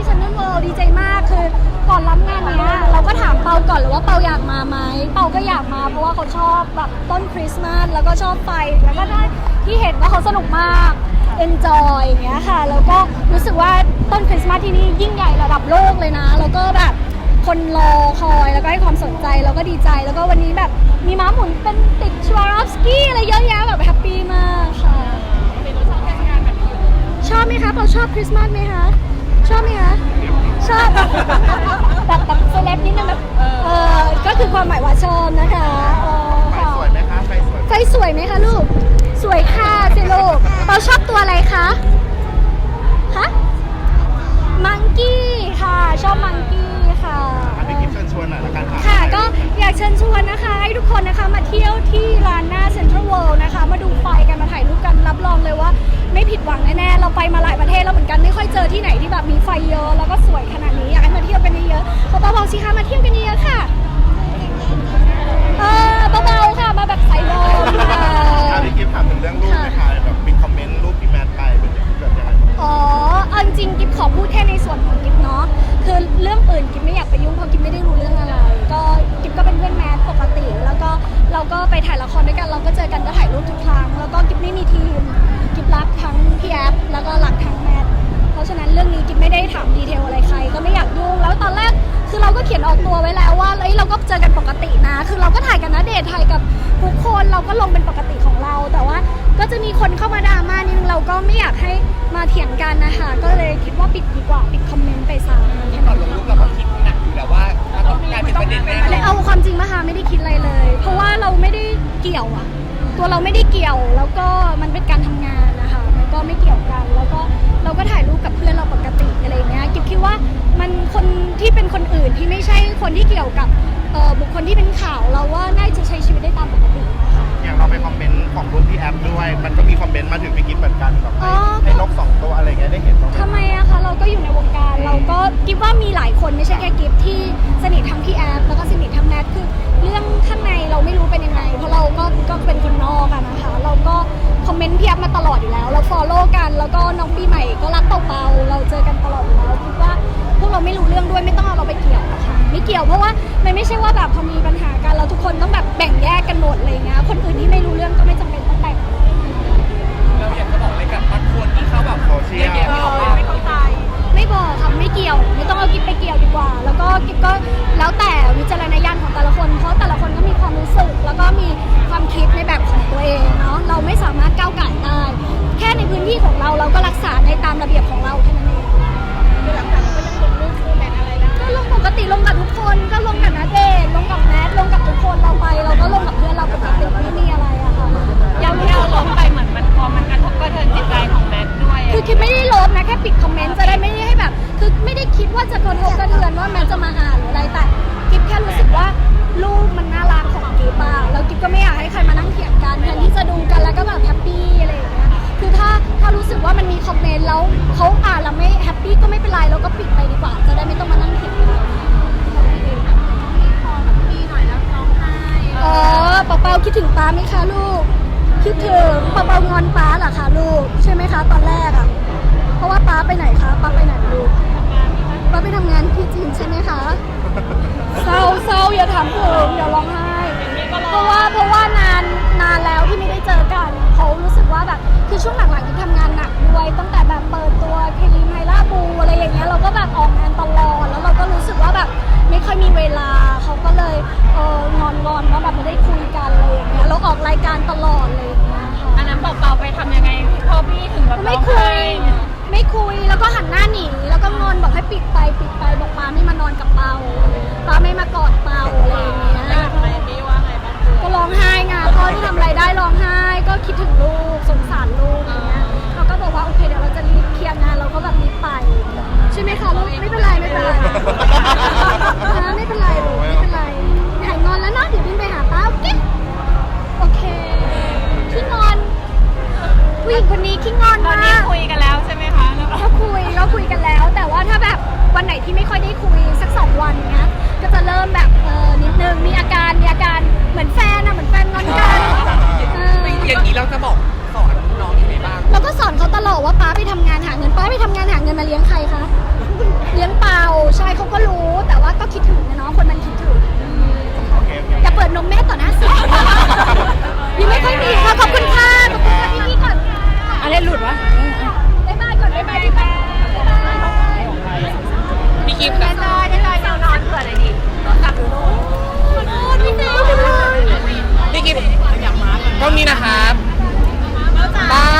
ที่ซันนเวิลด์ดีใจมากคือก่อนรับงานเนี้ยเราก็ถามเปาก่อนเลยว่าเปาอยากมาไหมเปาก็อยากมาเพราะว่าเขาชอบแบบต้นคริสต์มาสแล้วก็ชอบไฟแล้วก็ได้ที่เห็นว่าเขาสนุกมาก enjoy อย่างเงี้ยค่ะแล้วก็รู้สึกว่าต้นคริสต์มาสที่นี่ยิ่งใหญ่ระดับโลกเลยนะ แล้วก็แบบคนรอคอยแล้วก็ให้ความสนใจแล้วก็ดีใจ แล้วก็วันนี้แบบมีม้าหมุนเป็นติดชวารอฟสกี้อะไรเยอะแยะแบบแฮปปี้มากค่ะชอบไหมคะเราชอบคริสต์มาสไหมคะชอบไหมคะายว่าชอบนะคะเออไฟค่ะสวยไหมคะไฟสวยไฟสวยไหมคะลูก สวยค่ะสิลูกเราชอบตัวอะไรคะคะมังกี้ค่ะ ชอบมังกี้ค่ะอะพี่กิฟต์เชิญชวนหน่อยละกันค่ะค่ะก็อยากเชิญชวนนะคะ ให้ทุกคนนะคะมาเที่ยวที่ร้านหน้าเซ็นทรัลเวิลด์นะคะ มาดูไฟกันมาถ่ายรูปกันรับรองเลยว่า ไม่ผิดหวังแน่ๆเราไปมาหลายประเทศแล้วเหมือนกันไม่ค่อยเจอที่ไหนที่แบบมีไฟเยอะแล้ว ริงๆ กิฟขอพูดแค่ในส่วนของกิฟเนาะ คือเรื่องอื่นกิฟไม่อยากไปยุ่งเพราะกิฟไม่ได้รู้เรื่องอะไร ก็กิฟก็เป็นเพื่อนแมทปกติ แล้วก็เราก็ไปถ่ายละครด้วยกัน เราก็เจอกันก็ถ่ายรูปทุกครั้ง แล้วก็กิฟไม่มีทีม กิฟรักทั้งพี่แอฟแล้วก็รักทั้งแมท เพราะฉะนั้นเรื่องนี้กิฟไม่ได้ถามดีเทลอะไรใคร ก็ไม่อยากยุ่ง แล้วตอนแรกคือเราก็เขียนออกตัวไว้แล้วว่าเอ้ยเราก็เจอกันปกตินะ คือเราก็ถ่ายกันนะเดทถ่ายกับทุกคน เราก็ลงเป็นปกติของเรา แต่ว่า ก็จะมีคนเข้ามาดราม่านิดนึงเราก็ไม่อยากให้มาเถียงกันนะคะ ก็เลยคิดว่าปิดดีกว่าปิดคอมเมนต์ไปซะแค่ตอนั้นนลงรูปเราก็คิดหนักอยู่แล้วว่ามันต้องกลายเป็นประเด็นแน่เลยเอาความจริงมาค่ะไม่ได้คิดอะไรเลย เพราะว่าเราไม่ได้เกี่ยวอะตัวเราไม่ได้เกี่ยวแล้วก็มันเป็น ไปคอมเมนต์ของรูปพี่แอฟด้วย มันก็มีคอมเมนต์มาถึงพี่กิฟต์เหมือนกันแบบให้อ๋อ ให้นกสองตัวอะไรเงี้ยได้เห็นบ้างไหมทำไมอะคะเราก็อยู่ในวงการเราก็กิฟว่ามีหลายคนไม่ใช่แค่กิฟที่สนิททั้งพี่แอฟแล้วก็สนิททั้งแนทคือ เรื่องข้างในเราไม่รู้เป็นยังไง เพราะเราก็ก็เป็นคนนอกอะนะคะ เราก็คอมเมนต์พี่แอฟมาตลอดอยู่แล้ว เราฟอลโล่กันแล้วก็น้องปีใหม่ก็รักเปาๆเราเจอกันตลอดอยู่แล้วคิดว่าพวกเราไม่รู้เรื่องด้วยไม่ต้องเอาเราไปเกี่ยวอะค่ะไม่เกี่ยวเพราะว่ามันไม่ใช่ว่าแบบพอมีปัญหากันเราทุกคนต้องแบบแบ่งแยกกันหมดอะไรอย่างเงี้ยคนอื่น ปิดคอมเมนต์จะได้ไม่ได้ให้แบบ คือไม่ได้คิดว่าจะกระทบกระเทือนว่าแม้จะมาอ่านหรืออะไรแต่กิฟแค่รู้สึกว่ารูปมันน่ารักของกิฟอะแล้วกิฟก็ไม่อยากให้ใครมานั่งเถียงกันแทนที่จะดูกันแล้วก็แบบแฮปปี้อะไรอย่างเงี้ยคือถ้าถ้ารู้สึกว่ามันมีคอมเมนต์แล้วเขาอ่านแล้วไม่แฮปปี้ก็ไม่เป็นไรเราก็ปิดไปดีกว่า จะได้ไม่ต้องมานั่งเถียงกันเออเปาเปาคิดถึงป้าไหมคะลูกคิดถึงเปาเปางอนป้าเหรอคะลูกใช่ไหมคะตอนแรกอะ ไปไหนคะป้าไปไหนลูกป้าไปทำงานที่จีนใช่ไหมคะ เศร้าเศร้าอย่าถามผมอย่าร้องไห้ เพราะว่าเพราะว่านานนานแล้วที่ไม่ได้เจอกันเขารู้สึกว่าแบบคือช่วงหลังๆที่ทำงานหนักด้วยตั้งแต่แบบเปิดตัวเคลีไมล่าบูอะไรอย่างเงี้ยเราก็แบบออกงานตลอดแล้วเราก็รู้สึกว่าแบบไม่ค่อยมีเวลาเขาก็เลยเอองอนงอนๆว่าแบบไม่ได้คุยกันอะไรอย่างเงี้ยเราออกรายการตลอดเลยอย่างเงี้ยค่ะอันนั้นเปล่าๆไปทำยังไงพ่อพี่ถึงแบบไม่ร้องคุไห้ย ไม่คุย ปิดไปปิดไปบอกป้าไม่มานอนกับเปาป้าไม่มากอดเปา ไปทำงานหาเงินมาเลี้ยงใครคะ เลี้ยงเปาใช่เขาก็รู้แต่ว่าก็คิดถึงนะเนาะคนมันคิดถึงอย่าเปิดนมแม่ต่อหน้าสื่อยังไม่ค่อยมีค่ะขอบคุณค่ะขอบคุณค่ะพี่นี่ก่อนค่ะอะไรหลุดวะบ๊ายบายก่อนบ๊ายบายบ๊าปบายพี่กิฟต์ค่ะจอยจอยเดี๋ยวนอนเผื่ออะไรดีนอนกลับหรือโน่นโน่นพี่นี่พี่กิฟต์ต้องนี้นะครับเบา